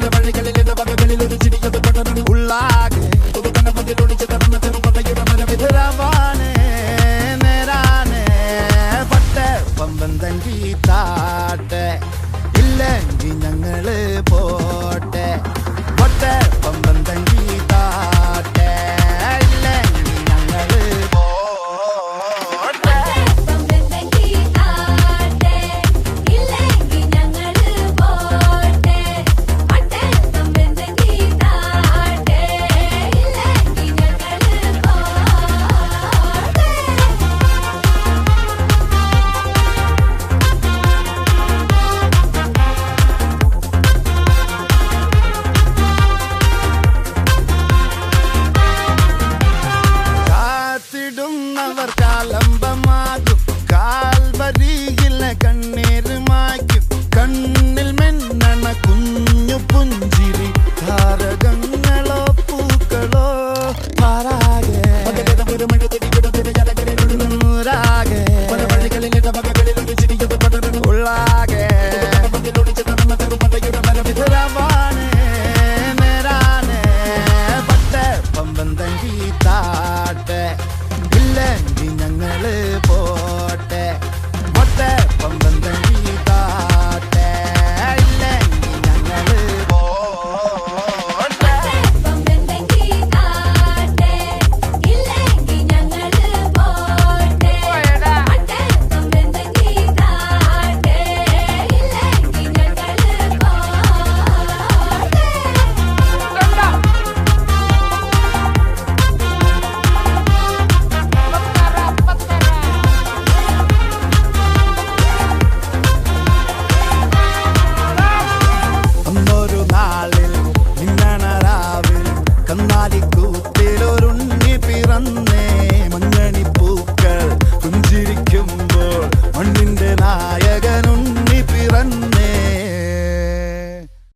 பல வழிகளில் இந்த வகைகளில் ஒரு சிறியது படனு உள்ளாக ஒரு கணபதியில் ஒழிச்ச தருணத்தின் படையுட மரவிதிரவானே நேரானே